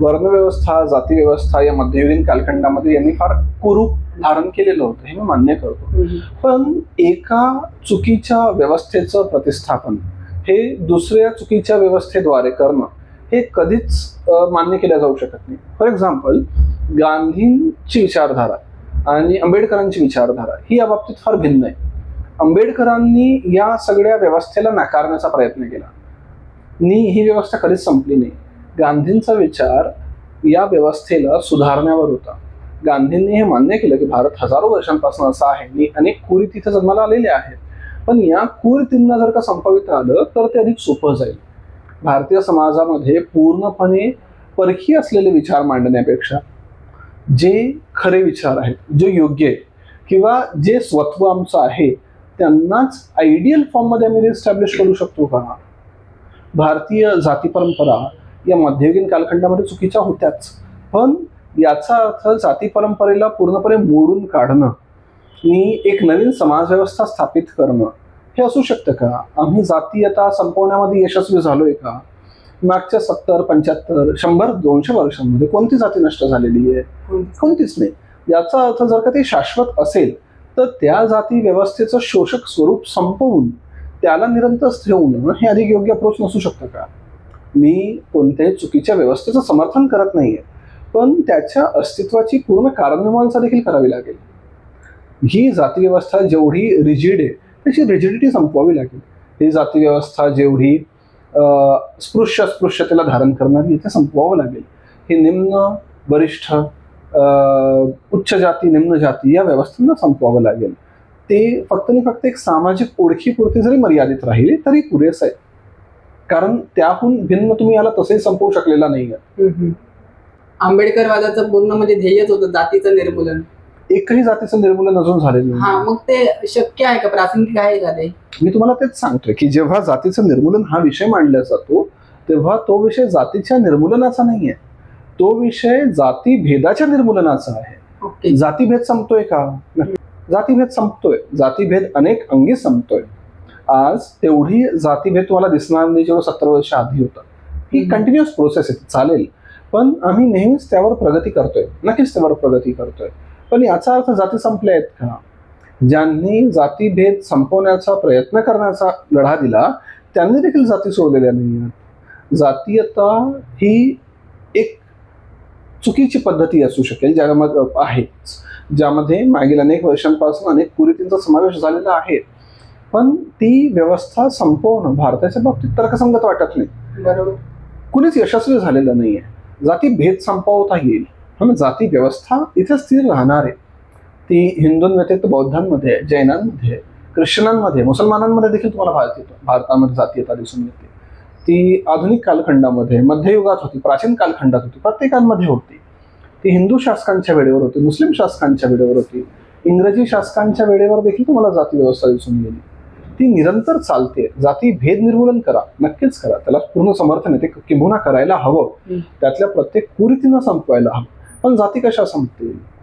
वर्णव्यवस्था जाती व्यवस्था या मध्ययुगीन कालखंडामध्ये यांनी फार कुरूप धारण केलेलं होतं हे मी मान्य करतो. पण एका चुकीच्या व्यवस्थेचं प्रतिस्थापन हे दुसऱ्या चुकीच्या व्यवस्थेद्वारे करणं हे कधीच मान्य केलं जाऊ शकत नाही. फॉर एक्झाम्पल गांधींची विचारधारा आणि आंबेडकरांची विचारधारा ही या बाबतीत फार भिन्न आहे. आंबेडकरांनी या सगळ्या व्यवस्थेला नाकारण्याचा प्रयत्न केला. नी ही व्यवस्था कधीच संपली नाही. गांधींचा विचार या व्यवस्थेला सुधारण्यावर होता. गांधींनी हे मान्य केलं की भारत हजारो वर्षांपासून असा आहे. आणि अनेक कुरी तिथे जन्माला आलेले आहेत. पण या कुरीतींना जर का संपविता आलं तर ते अधिक सोपं जाईल. भारतीय समाजामध्ये पूर्णपणे परखी असलेले विचार मांडण्यापेक्षा जे खरे विचार आहेत जे योग्य आहे किंवा जे स्वत्व आमचं आहे त्यांनाच आयडियल फॉर्ममध्ये आम्ही रिस्टॅब्लिश करू शकतो का? भारतीय जाती परंपरा या मध्ययुगीन कालखंडामध्ये चुकीच्या होत्याच. पण याचा अर्थ जाती परंपरेला पूर्णपणे मोडून काढणं आणि एक नवीन समाजव्यवस्था स्थापित करणं हे असू शकतं का? आम्ही जातीयता संपवण्यामध्ये यशस्वी झालोय का? मागच्या सत्तर पंच्याहत्तर शंभर दोनशे वर्षांमध्ये कोणती जाती नष्ट झालेली आहे? कोणतीच. नाही. याचा अर्थ जर का ते शाश्वत असेल तर त्या जाती व्यवस्थेचं शोषक स्वरूप संपवून त्याला निरंतर ठेवणं हे अधिक योग्य अप्रोच नसू शकतं का? मी कोणत्याही चुकीच्या व्यवस्थेचं समर्थन करत नाही आहे पण त्याच्या अस्तित्वाची पूर्ण कारणमीमांसा देखील करावी लागेल. ही जाती व्यवस्था जेवढी रिजिड आहे त्याची रिजिडिटी संपवावी लागेल. ही जाती व्यवस्था जेवढी स्पृश्य अस्पृश्यतेला धारण करणारी इथे संपवावं लागेल. हे निम्न वरिष्ठ उच्च जाती निम्न जाती या व्यवस्थांना संपवावं लागेल. ते फक्त आणि फक्त एक सामाजिक ओळखीपुरती जरी मर्यादित राहिले तरी पुरेसं आहे. कारण त्याहून भिन्न तुम्ही याला तसंही संपवू शकलेला नाही आंबेडकरवादाचं पूर्ण म्हणजे ध्येयच होतं जातीचं निर्मूलन. एकही जातीचं निर्मूलन अजून झालेलं हा नाही मग ते शक्य आहे का? प्रासंगिक आहे का ते? मी तुम्हाला तेच सांगतोय की जेव्हा जातीचं निर्मूलन हा विषय मांडला जातो तेव्हा तो विषय जातीच्या निर्मूलनाचा नाहीये. तो विषय जाती भेदाच्या निर्मूलनाचा आहे. जातीभेद संपतोय का? जातीभेद संपतोय. जातीभेद अनेक अंगी संपतोय. आज तेवढी जातीभेद तुम्हाला दिसणार नाही जेव्हा सत्तर वर्ष आधी होतं. ही. कंटिन्युअस प्रोसेस आहे चालेल. पण आम्ही नेहमीच त्यावर प्रगती करतोय. नक्कीच त्यावर प्रगती करतोय. पण याचा अर्थ जाती संपल्या आहेत का? ज्यांनी जातीभेद संपवण्याचा प्रयत्न करण्याचा लढा दिला त्यांनी देखील जाती सोडलेल्या नाही आहेत जातीयता ही एक चुकीची पद्धती असू शकेल ज्यामध्ये आहे. ज्यामध्ये मागील अनेक वर्षांपासून अनेक कुरीतींचा समावेश झालेला आहे. पण ती व्यवस्था संपवणं भारताच्या बाबतीत तर्कसंगत वाटत नाही. बरोबर. कुणीच यशस्वी झालेलं नाहीये. जाती भेद संपवता येईल. म्हणून जाती व्यवस्था इथे स्थिर राहणार आहे. ती हिंदूंव्यतिरिक्त बौद्धांमध्ये जैनांमध्ये ख्रिश्चनांमध्ये मुसलमानांमध्ये देखील तुम्हाला भारतीय भारतामध्ये जातीयता दिसून येते. ती आधुनिक कालखंडामध्ये मध्ययुगात होती प्राचीन कालखंडात होती प्रत्येकांमध्ये होती. ती हिंदू शासकांच्या वेळेवर होती मुस्लिम शासकांच्या वेळेवर होती. इंग्रजी शासकांच्या वेळेवर देखील तुम्हाला जाती व्यवस्था दिसून गेली ती निरंतर चालते. जाती भेद निर्मूलन करा. नक्कीच करा. त्याला पूर्ण समर्थन आहे. ते किंबहुना करायला हवं. त्यातल्या प्रत्येक कुरीतीनं संपवायला हवं. पण जाती कशा संपतील?